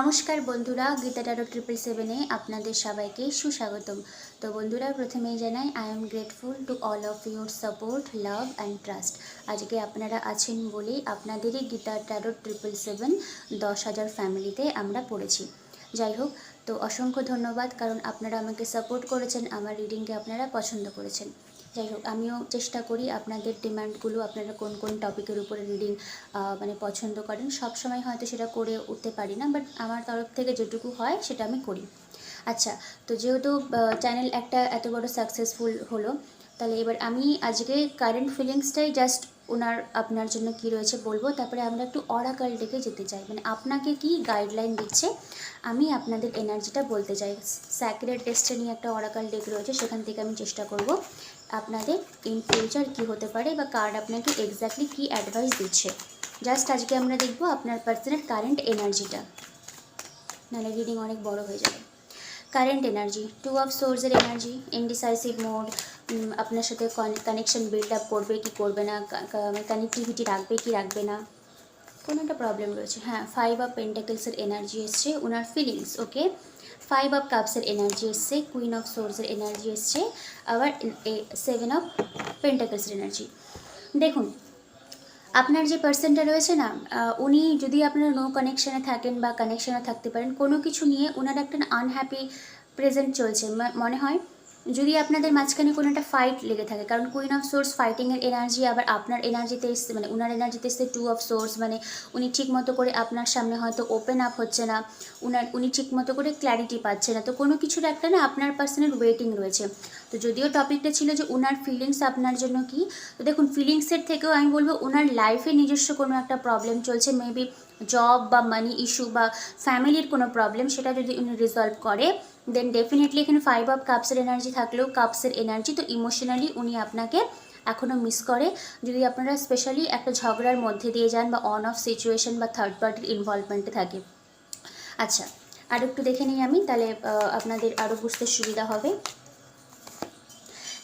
নমস্কার বন্ধুরা, Gita Taro triple সেভেনে আপনাদের সবাইকে সুস্বাগতম। তো বন্ধুরা, প্রথমেই জানাই I am grateful to all of your support love and trust আজকে আপনারা আছেন বলেই আপনাদেরই গীতা ট্যারো ট্রিপল সেভেন দশ হাজার ফ্যামিলিতে আমরা পড়েছি। যাই হোক, তো অসংখ্য ধন্যবাদ, কারণ আপনারা আমাকে সাপোর্ট করেছেন, আমার রিডিংকে আপনারা পছন্দ করেছেন। যাই হোক আমিও চেষ্টা করি আপনাদের ডিমান্ডগুলো আপনারা কোন কোন টপিকের উপরে রিডিং মানে পছন্দ করেন। সব সময় হয়তো সেটা করে উঠতে পারি না বাট আমার তরফ থেকে যেটুকু হয় সেটা আমি করি। আচ্ছা তো যেহেতু চ্যানেল একটা এত বড় সাকসেসফুল হলো, তাহলে এবার আমি আজকে কারেন্ট ফিলিংসটাই জাস্ট ওনার আপনার জন্য কি রয়েছে বলব। তারপরে আমরা একটু অরাকাল ডেকে যেতে চাই। মানে আপনাকে কি গাইডলাইন দিচ্ছে? আমি আপনাদের এনার্জিটা বলতে চাই। স্যাক্রেট টেস্টে নিয়ে একটা অরাকাল ডেক রয়েছে, সেখান থেকে আমি চেষ্টা করব। আপনাদের ইন ফিউচার কী হতে পারে বা কার্ড আপনাকে এক্স্যাক্টলি কী অ্যাডভাইস দিচ্ছে। জাস্ট আজকে আমরা দেখব আপনার পার্সনের কারেন্ট এনার্জিটা নাহলে রিডিং অনেক বড় হয়ে যাবে। কারেন্ট এনার্জি টু অফ সোর্সের এনার্জি ইনডিসাইসিভ মোড আপনার সাথে কানেকশন বিল্ড আপ করবে কি করবে না কানেক্টিভিটি রাখবে কি রাখবে না। কোনো একটা প্রবলেম রয়েছে। হ্যাঁ ফাইভ অফ পেন্টাকেলসের এনার্জি এসছে ওনার ফিলিংস ওকে ফাইভ অফ কাপসের এনার্জি এসছে কুইন অফ সোর্সের এনার্জি এসছে, আবার সেভেন অফ পেন্টাকেলসের এনার্জি দেখুন, আপনার যে পার্সনটা রয়েছে না উনি যদি আপনার নো কানেকশানে থাকেন বা কানেকশানে থাকতে পারেন, কোনো কিছু নিয়ে ওনার একটা আনহ্যাপি প্রেজেন্ট চলছে। মনে হয় যদি আপনাদের মাঝখানে কোনো একটা ফাইট লেগে থাকে, কারণ কুইন অফ সোর্স ফাইটিংয়ের এনার্জি আবার আপনার এনার্জিতে এসছে মানে ওনার এনার্জিতে এসছে টু অফ সোর্স মানে উনি ঠিক মতো করে আপনার সামনে হয়তো ওপেন আপ হচ্ছে না, উনার, উনি ঠিক মতো করে ক্ল্যারিটি পাচ্ছে না, তো কোনো কিছুর একটা না আপনার পার্সনের ওয়েটিং রয়েছে। তো যদিও টপিকটা ছিল যে ওনার ফিলিংস আপনার জন্য কি, তো দেখুন ফিলিংসের থেকেও আমি বলব ওনার লাইফে নিজস্ব কোনো একটা প্রবলেম চলছে মেবি জব বা মানি ইস্যু বা ফ্যামিলির কোনো প্রবলেম সেটা যদি উনি রিজলভ করে দেন ডেফিনেটলি এখানে ফাইভ অফ কাপসের এনার্জি থাকলেও কাপসের এনার্জি তো ইমোশনালি উনি আপনাকে এখনও মিস করে। যদি আপনারা স্পেশালি একটা ঝগড়ার মধ্যে দিয়ে যান বা অন অফ সিচুয়েশন বা থার্ড পার্টির ইনভলভমেন্টে থাকে। আচ্ছা আর একটু দেখে নিই আমি, তাহলে আপনাদের আরও বুঝতে সুবিধা হবে।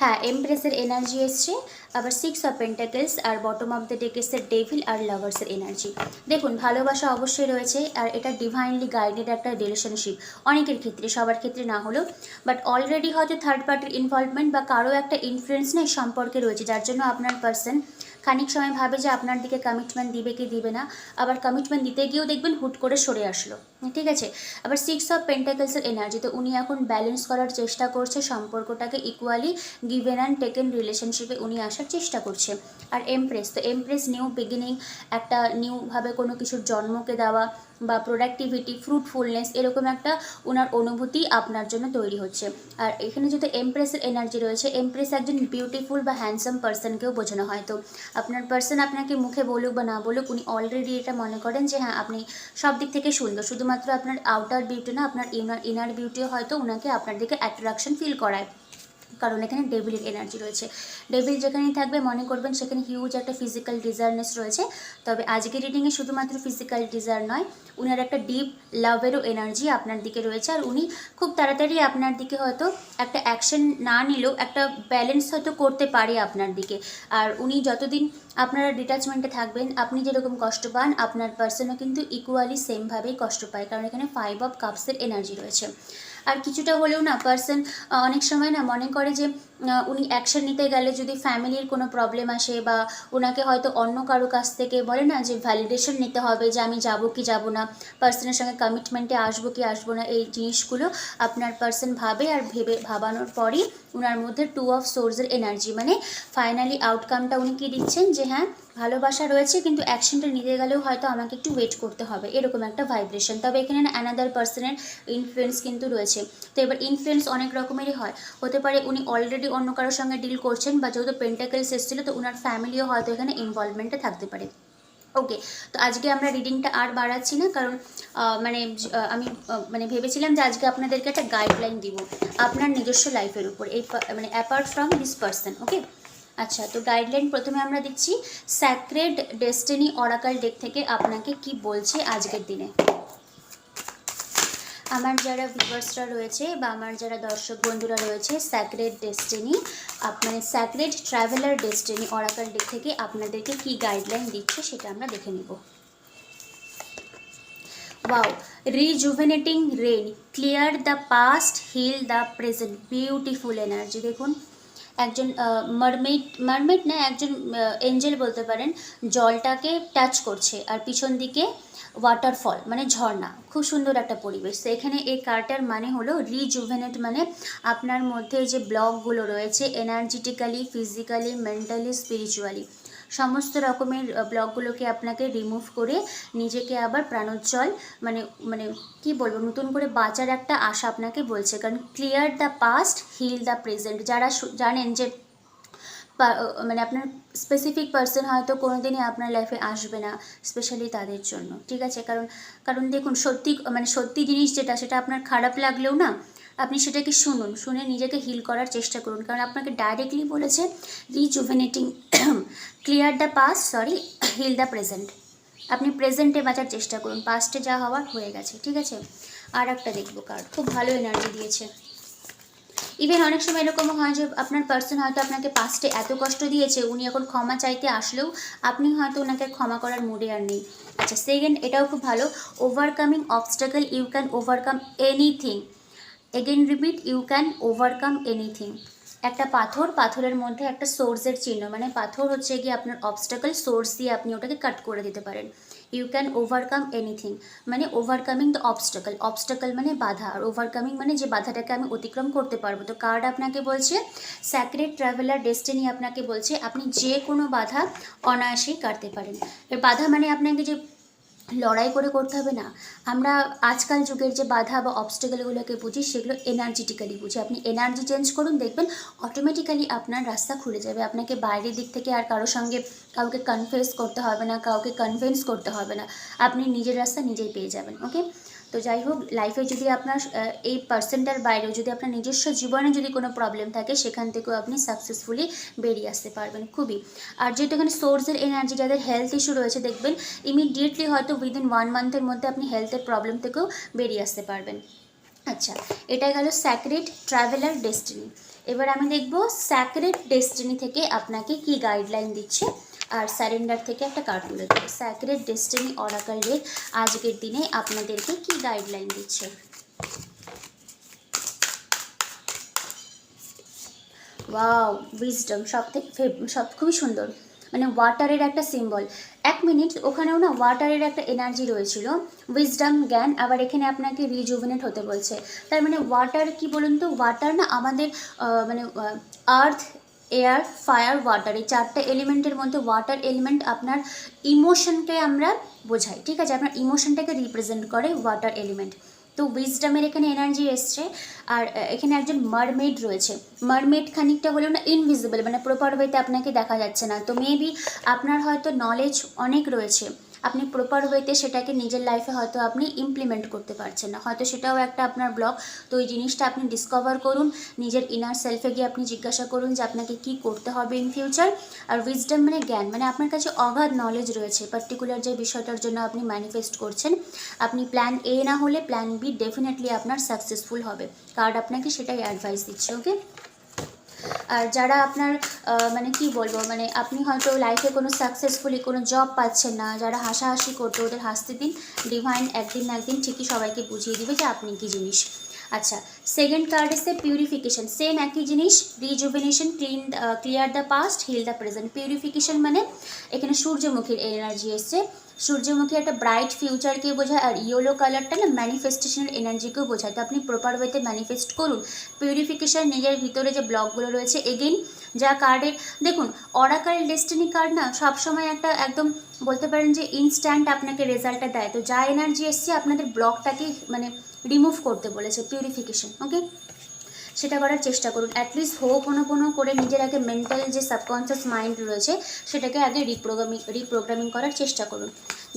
হ্যাঁ এমপ্রেসের এনার্জি এসছে, আবার সিক্স অফ পেন্টাকেলস আর বটম অফ দ্য ডেক এসছে ডেভিল আর লাভার্সের এনার্জি দেখুন, ভালোবাসা অবশ্যই রয়েছে আর এটা ডিভাইনলি গাইডেড একটা রিলেশনশিপ অনেকের ক্ষেত্রে, সবার ক্ষেত্রে না হলেও। বাট অলরেডি হয়তো থার্ড পার্টির ইনভলভমেন্ট বা কারও একটা ইনফ্লুয়েন্স নেই সম্পর্কে রয়েছে, যার জন্য আপনার পার্সন খানিক সময় ভাবে যে আপনার দিকে কমিটমেন্ট দিবে কি দিবে না। আবার কমিটমেন্ট দিতে গিয়েও দেখবেন হুট করে সরে আসলো। ঠিক আছে? আবার সিক্স অফ পেন্টাকেলসের এনার্জি তো উনি এখন ব্যালেন্স করার চেষ্টা করছে, সম্পর্কটাকে ইকুয়ালি গিভেন অ্যান্ড টেকেন রিলেশনশিপে উনি আসার চেষ্টা করছে। আর এমপ্রেস তো এমপ্রেস নিউ বিগিনিং একটা নিউভাবে কোনো কিছুর জন্মকে দেওয়া বা প্রোডাক্টিভিটি ফ্রুটফুলনেস এরকম একটা ওনার অনুভূতি আপনার জন্য তৈরি হচ্ছে। আর এখানে যদি এমপ্রেসের এনার্জি রয়েছে এমপ্রেস একজন বিউটিফুল বা হ্যান্ডসাম পার্সনকেও বোঝানো হয়। তো আপনার পার্সন আপনাকে মুখে বলুক বা না বলুক, উনি অলরেডি এটা মনে করেন যে হ্যাঁ আপনি সব দিক থেকে সুন্দর। শুধুমাত্র আপনার আউটার বিউটি না, আপনার ইনার ইনার বিউটিও হয়তো ওনাকে আপনার দিকে অ্যাট্রাকশন ফিল করায়। কারণ এখানে ডেভিলের এনার্জি রয়েছে। ডেভিল যেখানেই থাকবে, মনে করবেন সেখানে হিউজ একটা ফিজিক্যাল ডিজায়ারনেস রয়েছে। তবে আজকের রিডিংয়ে শুধুমাত্র ফিজিক্যাল ডিজায়ার নয়, উনার একটা ডিপ লাভেরও এনার্জি আপনার দিকে রয়েছে। আর উনি খুব তাড়াতাড়ি আপনার দিকে হয়তো একটা অ্যাকশন না নিলেও একটা ব্যালেন্স হয়তো করতে পারে আপনার দিকে। আর উনি যতদিন আপনারা ডিটাচমেন্টে থাকবেন, আপনি যেরকম কষ্ট পান, আপনার পার্সনও কিন্তু ইকুয়ালি সেমভাবেই কষ্ট পায়। কারণ এখানে ফাইভ অফ কাপসের এনার্জি রয়েছে। আর কিছুটা হলেও না পার্সন অনেক সময় না মনে করে যে উনি অ্যাকশন নিতে গেলে যদি ফ্যামিলির কোনো প্রবলেম আসে বা ওনাকে হয়তো অন্য কারও কাছ থেকে বলে না যে ভ্যালিডেশন নিতে হবে যে আমি যাব কি যাব না পার্সনের সঙ্গে কমিটমেন্টে আসব কি আসব না, এই জিনিসগুলো আপনার পার্সন ভাবে আর ভেবে ভাবানোর পরই ওনার মধ্যে টু অফ সোর্সের এনার্জি মানে ফাইনালি আউটকামটা উনি কি দিচ্ছেন যে হ্যাঁ ভালোবাসা রয়েছে কিন্তু অ্যাকশনটা নিতে গেলেও হয়তো আমাকে একটু ওয়েট করতে হবে, এরকম একটা ভাইব্রেশন তবে এখানে না অ্যানাদার পার্সনের ইনফ্লুয়েন্স কিন্তু রয়েছে। তো এবার ইনফ্লুয়েন্স অনেক রকমেরই হয়। হতে পারে উনি অলরেডি অন্য কারোর সঙ্গে ডিল করছেন বা যেহেতু পেন্টাকেলস এসেছিল, তো ওনার ফ্যামিলিও হয়তো এখানে ইনভলভমেন্টে থাকতে পারে। ওকে তো আজকে আমরা রিডিংটা আর বাড়াচ্ছি না, কারণ মানে আমি মানে ভেবেছিলাম যে আজকে আপনাদেরকে একটা গাইডলাইন দিব আপনার নিজস্ব লাইফের উপর, এই মানে apart from this person okay আচ্ছা তো গাইডলাইন প্রথমে আমরা দিচ্ছি স্যাক্রেড ডেস্টিনি অরাকাল ডেক থেকে আপনাকে কি বলছে আজকের দিনে? আমার যারা ভিউয়ার্সরা রয়েছে বা আমার যারা দর্শক বন্ধুরা রয়েছে স্যাক্রেড ডেস্টিনি মানে sacred traveller destiny oracle deck থেকে আপনাদেরকে কি গাইডলাইন দিচ্ছে সেটা আমরা দেখে নিব। Wow rejuvenating rain clear the past heal the present beautiful energy দেখুন, একজন মারমেড মারমেড না, একজন এঞ্জেল বলতে পারেন, জলটাকে টাচ করছে, আর পিছন দিকে ওয়াটারফল মানে ঝর্ণা, খুব সুন্দর একটা পরিবেশ। তো এখানে এই কার্ডটার মানে হলো রিজুভেনেট মানে আপনার মধ্যে যে ব্লকগুলো রয়েছে এনার্জেটিক্যালি ফিজিক্যালি মেন্টালি স্পিরিচুয়ালি সমস্ত রকমের ব্লকগুলোকে আপনাকে রিমুভ করে নিজেকে আবার প্রাণোজ্জ্বল মানে মানে কি বলব, নতুন করে বাঁচার একটা আশা আপনাকে বলছে। কারণ clear the past heal the present যারা জানেন যে মানে আপনার স্পেসিফিক পার্সন হয়তো কোনো দিনই আপনার লাইফে আসবে না স্পেশালি তাদের জন্য, ঠিক আছে? কারণ কারণ দেখুন, সত্যি মানে সত্যি জিনিস যেটা, সেটা আপনার খারাপ লাগলেও না, আপনি সেটাকে শুনুন, শুনে নিজেকে হিল করার চেষ্টা করুন। কারণ আপনাকে ডাইরেক্টলি বলেছে rejuvenating clear the past sorry heal the present আপনি প্রেজেন্টে বাঁচার চেষ্টা করুন পাস্টে যা হওয়ার হয়ে গেছে, ঠিক আছে? আর একটা দেখব কার্ড খুব ভালো এনার্জি দিয়েছে। ইভেন অনেক সময় এরকমও হয় যে আপনার পার্সন হয়তো আপনাকে পাস্টে এত কষ্ট দিয়েছে, উনি এখন ক্ষমা চাইতে আসলেও আপনি হয়তো ওনাকে ক্ষমা করার মুডে আর নেই। আচ্ছা সেকেন্ড এটাও খুব ভালো। Overcoming obstacle you can overcome anything again repeat you can overcome anything একটা পাথর, পাথরের মধ্যে একটা সোর্সের চিহ্ন মানে পাথর হচ্ছে গিয়ে আপনার অবস্টাকল সোর্স দিয়ে আপনি ওটাকে কাট করে দিতে পারেন। ইউ ক্যান ওভারকাম এনিথিং মানে ওভারকামিং দ্য অবস্টাকল অবস্টাকল মানে বাধা। আর ওভারকামিং মানে যে বাধাটাকে আমি অতিক্রম করতে পারব। তো কার্ড আপনাকে বলছে স্যাক্রেড ট্রাভেলার ডেস্টিনি আপনাকে বলছে, আপনি যে কোনো বাধা অনায়াসেই কাটতে পারেন। এর বাধা মানে আপনাকে যে লড়াই করে করতে হবে না। আমরা আজকাল যুগের যে বাধা বা অবস্টেকেলগুলোকে বুঝি, সেগুলো এনার্জেটিক্যালি বুঝি। আপনি এনার্জি চেঞ্জ করুন, দেখবেন অটোমেটিক্যালি আপনার রাস্তা খুলে যাবে। আপনাকে বাইরের দিক থেকে আর কারোর সঙ্গে কাউকে কনফেস করতে হবে না, কাউকে কনভিন্স করতে হবে না। আপনি নিজের রাস্তা নিজেই পেয়ে যাবেন ওকে তো যাই হোক লাইফে যদি আপনার এই পার্সেন্টার বাইরেও যদি আপনার নিজস্ব জীবনে যদি কোনো প্রবলেম থাকে, সেখান থেকেও আপনি সাকসেসফুলি বেরিয়ে আসতে পারবেন খুবই। আর যেহেতু এখানে সোর্সের এনার্জি যাদের হেলথ ইস্যু রয়েছে, দেখবেন ইমিডিয়েটলি হয়তো উইদিন ওয়ান মান্থের মধ্যে আপনি হেলথের প্রবলেম থেকেও বেরিয়ে আসতে পারবেন। আচ্ছা এটা গেল স্যাক্রেড ট্রাভেলার ডেস্টিনি এবার আমি দেখব স্যাক্রেড ডেস্টিনি থেকে আপনাকে কি গাইডলাইন দিচ্ছে। আর স্যারেন্ডার থেকে একটা কার্ড তুলে দেবো। স্যাক্রেড ডেস্টিনি অরাকাল ডেট আজকের দিনে আপনাদেরকে কি গাইডলাইন দিচ্ছে? ওয়াও উইজডম সব থেকে সব খুবই সুন্দর। মানে ওয়াটারের একটা সিম্বল এক মিনিট ওখানেও না ওয়াটারের একটা এনার্জি রয়েছিল। উইজডম জ্ঞান, আবার এখানে আপনাকে রিজুভিনেট হতে বলছে। তার মানে ওয়াটার কি বলুন তো? ওয়াটার না আমাদের মানে আর্থ এয়ার ফায়ার ওয়াটার এই চারটে এলিমেন্টের মধ্যে ওয়াটার এলিমেন্ট আপনার ইমোশনকে আমরা বোঝাই, ঠিক আছে? আপনার ইমোশনটাকে রিপ্রেজেন্ট করে ওয়াটার এলিমেন্ট তো উইজডামের এখানে এনার্জি এসছে, আর এখানে একজন মারমেড রয়েছে। মারমেড খানিকটা হলেও না ইনভিজিবল মানে প্রপার ওয়েতে আপনাকে দেখা যাচ্ছে না। তো মেবি আপনার হয়তো নলেজ অনেক রয়েছে। আপনি প্রপার ওয়েতে সেটাকে নিজের লাইফে হয়তো আপনি ইমপ্লিমেন্ট করতে পারছেন না। হয়তো সেটাও একটা আপনার ব্লক তো ওই জিনিসটা আপনি ডিসকভার করুন, নিজের ইনার সেলফে গিয়ে আপনি জিজ্ঞাসা করুন যে আপনাকে কি করতে হবে ইন ফিউচার আর উইজডম মানে জ্ঞান মানে আপনার কাছে অগাধ নলেজ রয়েছে পার্টিকুলার যে বিষয়টার জন্য আপনি ম্যানিফেস্ট করছেন। আপনি প্ল্যান এ না হলে প্ল্যান বি ডেফিনেটলি আপনার সাকসেসফুল হবে। কার্ড আপনাকে সেটাই অ্যাডভাইস দিচ্ছে ওকে আর যারা আপনার মানে কি বলব মানে আপনি হয়তো লাইফে কোনো সাকসেসফুলি কোনো জব পাচ্ছেন না, যারা হাসাহাসি করতো, ওদের হাসতে দিন ডিভাইন একদিন না একদিন ঠিকই সবাইকে বুঝিয়ে দিবে যে আপনি কি জিনিস। আচ্ছা সেকেন্ড কার্ড এসে পিউরিফিকেশন সেম একই জিনিস rejuvenation clean clear the past heal the present purification মানে এখানে সূর্যমুখীর এনার্জি এসছে। সূর্যমুখী একটা ব্রাইট ফিউচারকে বোঝায় আর ইয়েলো কালারটা না ম্যানিফেস্টেশনের এনার্জিকেও বোঝায়। তো আপনি প্রপার ওয়েতে ম্যানিফেস্ট করুন। পিউরিফিকেশান নিজের ভিতরে যে ব্লকগুলো রয়েছে এগেইন যা কার্ডের দেখুন অরাকাল ডেস্টিনি কার্ড না সবসময় একটা একদম বলতে পারেন যে ইনস্ট্যান্ট আপনাকে রেজাল্টটা দেয়। তো যা এনার্জি এসছে আপনাদের ব্লকটাকে মানে রিমুভ করতে বলেছে পিউরিফিকেশন ওকে সেটা করার চেষ্টা করুন। অ্যাটলিস্ট কোনো করে নিজের আগে মেন্টাল যে সাবকনসিয়াস মাইন্ড রয়েছে, সেটাকে আগে রিপ্রোগ্রামিং রিপ্রোগ্রামিং করার চেষ্টা করুন।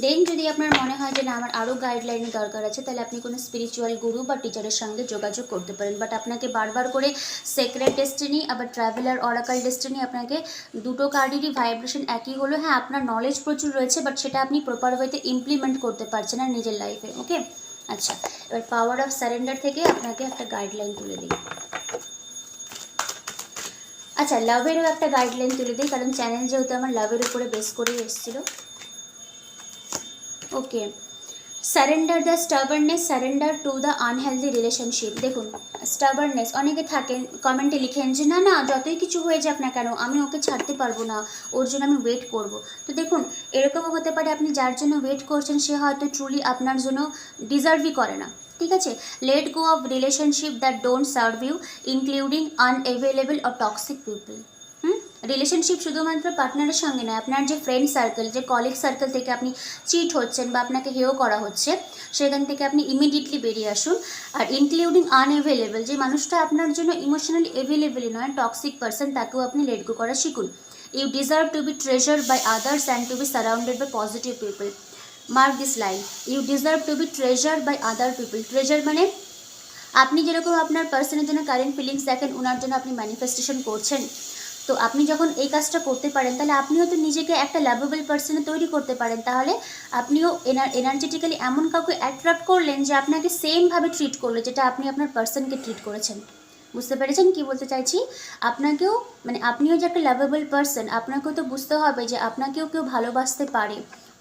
দেন যদি আপনার মনে হয় যে না, আমার আরও গাইডলাইনের দরকার আছে, তাহলে আপনি কোনো স্পিরিচুয়াল গুরু বা টিচারের সঙ্গে যোগাযোগ করতে পারেন। বাট আপনাকে বারবার করে সেক্রেট ডেস্টিনি আবার ট্রাভেলার অরাকাল ডেস্টিনি আপনাকে দুটো কার্ডেরই ভাইব্রেশন একই হলো। হ্যাঁ আপনার নলেজ প্রচুর রয়েছে বাট সেটা আপনি প্রপার ওয়েতে ইমপ্লিমেন্ট করতে পারছেন না নিজের লাইফে ওকে আচ্ছা এবার পাওয়ার অফ সারেন্ডার থেকে আপনাকে একটা গাইডলাইন তুলে দিই। আচ্ছা লাভেরও একটা গাইডলাইন তুলে দিই, কারণ চ্যানেল যেহেতু আমার লাভের উপরে বেস করেই এসেছিল। Okay surrender the stubbornness surrender to the unhealthy relationship দেখুন স্টাবারনেস অনেকে থাকেন কমেন্টে লিখেন যে, না না, যতই কিছু হয়ে যাক না কেন, আমি ওকে ছাড়তে পারব না, ওর জন্য আমি ওয়েট করব। তো দেখুন, এরকমও হতে পারে আপনি যার জন্য ওয়েট করছেন, সে হয়তো ট্রুলি আপনার জন্য ডিজার্ভই করে না। ঠিক আছে? Let go of relationship that don't serve you including unavailable or toxic people relationship শুধুমাত্র পার্টনারের সঙ্গে নয়, আপনার যে ফ্রেন্ড সার্কেল যে কলিগ সার্কেল থেকে আপনি চিট হচ্ছেন বা আপনাকে হেও করা হচ্ছে, সেখান থেকে আপনি ইমিডিয়েটলি বেরিয়ে আসুন। আর ইনক্লুডিং আনএভেলেবল যে মানুষটা আপনার জন্য ইমোশনালি অ্যাভেলেবলই নয় টক্সিক পার্সন তাকেও আপনি লেট গো করা শিখুন। You deserve to be treasure by others and to be surrounded by positive people mark this line you deserve to be treasure by other people treasure মানে আপনি যেরকম আপনার পার্সনের জন্য কারেন্ট ফিলিংস দেখেন ওনার জন্য আপনি ম্যানিফেস্টেশন করছেন। তো আপনি যখন এই কাজটা করতে পারেন, তাহলে আপনিও তো নিজেকে একটা লাভেবল পার্সনে তৈরি করতে পারেন। তাহলে আপনিও এনার এনার্জেটিক্যালি এমন কাউকে অ্যাট্রাক্ট করলেন যে আপনাকে সেমভাবে ট্রিট করল, যেটা আপনি আপনার পার্সনকে ট্রিট করেছেন। বুঝতে পেরেছেন কি বলতে চাইছি? আপনাকেও মানে আপনিও যে একটা লাভেবল পার্সন আপনাকেও তো বুঝতে হবে যে আপনাকেও কেউ ভালোবাসতে পারে।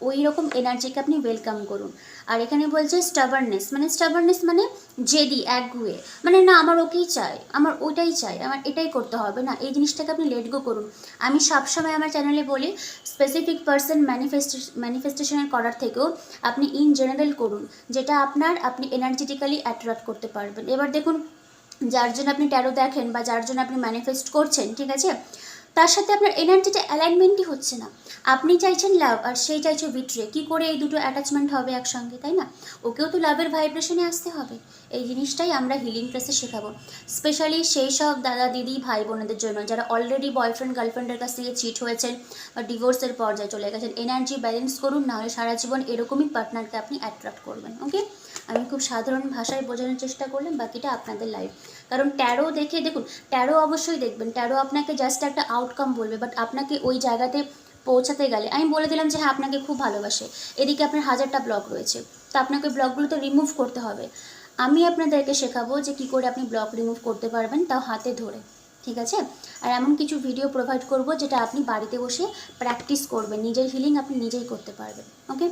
ওই রকম এনার্জিকে আপনি ওয়েলকাম করুন। আর এখানে বলছে স্টাবারনেস মানে স্টাবারনেস মানে জেদি, একগুয়ে। মানে না, আমার ওকেই চাই আমার ওইটাই চাই আমার এটাই করতে হবে না, এই জিনিসটাকে আপনি লেট গো করুন। আমি সবসময় আমার চ্যানেলে বলি স্পেসিফিক পার্সন ম্যানিফেস্ট ম্যানিফেস্টেশনের করার থেকেও আপনি ইন জেনারেল করুন, যেটা আপনার আপনি এনার্জেটিক্যালি অ্যাট্রাক্ট করতে পারবেন। এবার দেখুন, যার জন্য আপনি ট্যারো দেখেন বা যার জন্য আপনি ম্যানিফেস্ট করছেন, ঠিক আছে? তার সাথে আপনার এনার্জিটা অ্যালাইনমেন্টই হচ্ছে না। আপনি চাইছেন লাভ, আর সেই চাইছে বিট্রে কি করে এই দুটো অ্যাটাচমেন্ট হবে একসঙ্গে, তাই না? ওকেও তো লাভের ভাইব্রেশনে আসতে হবে। এই জিনিসটাই আমরা হিলিং ক্লাসে শেখাবো। স্পেশালি সেই সব দাদা, দিদি, ভাই, বোনেদের জন্য, যারা অলরেডি বয়ফ্রেন্ড গার্লফ্রেন্ডের কাছ থেকে চিট হয়েছেন বা ডিভোর্সের পর্যায়ে চলে গেছেন এনার্জি ব্যালেন্স করুন, নাহলে সারা জীবন এরকমই পার্টনারকে আপনি অ্যাট্রাক্ট করবেন ওকে আমি খুব সাধারণ ভাষায় বোঝানোর চেষ্টা করলাম, বাকিটা আপনাদের লাইফ কারণ ট্যারো দেখে, দেখুন ট্যারো অবশ্যই দেখবেন। ট্যারো আপনাকে জাস্ট একটা আউটকাম বলবে বাট আপনাকে ওই জায়গাতে পৌঁছাতে গেলে, আমি বলে দিলাম যে হ্যাঁ আপনাকে খুব ভালোবাসে। এদিকে আপনার হাজারটা ব্লক রয়েছে, তো আপনাকে ব্লকগুলো তো রিমুভ করতে হবে। আমি আপনাদেরকে শেখাবো যে কী করে আপনি ব্লক রিমুভ করতে পারবেন, তাও হাতে ধরে, ঠিক আছে? আর এমন কিছু ভিডিও প্রোভাইড করব, যেটা আপনি বাড়িতে বসে প্র্যাকটিস করবেন, নিজের হিলিং আপনি নিজেই করতে পারবেন ওকে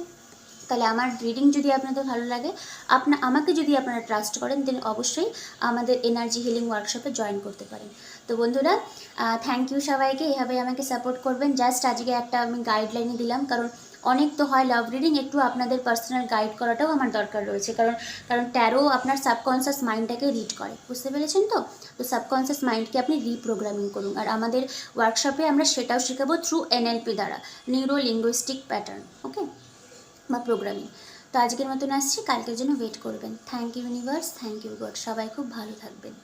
তাহলে আমার রিডিং যদি আপনাদের ভালো লাগে, আপনা, আমাকে যদি আপনারা ট্রাস্ট করেন দেন অবশ্যই আমাদের এনার্জি হিলিং ওয়ার্কশপে জয়েন করতে পারেন। তো বন্ধুরা থ্যাংক ইউ সবাইকে এভাবে আমাকে সাপোর্ট করবেন। জাস্ট আজকে একটা আমি গাইডলাইনে দিলাম, কারণ অনেক তো হয় লাভ রিডিং একটু আপনাদের পার্সোনাল গাইড করাটাও আমার দরকার রয়েছে। কারণ কারণ ট্যারো আপনার সাবকনসিয়াস মাইন্ডটাকে রিড করে, বুঝতে পেরেছেন তো? তো সাবকনসিয়াস মাইন্ডকে আপনি রিপ্রোগ্রামিং করুন। আর আমাদের ওয়ার্কশপে আমরা সেটাও শেখাবো থ্রু এনএলপি দ্বারা নিউরো লিঙ্গুইস্টিক প্যাটার্ন ওকে বা প্রোগ্রামিং তো আজকের মতন আসছি, কালকের জন্য ওয়েট করবেন। Thank you universe thank you God সবাই খুব ভালো থাকবেন।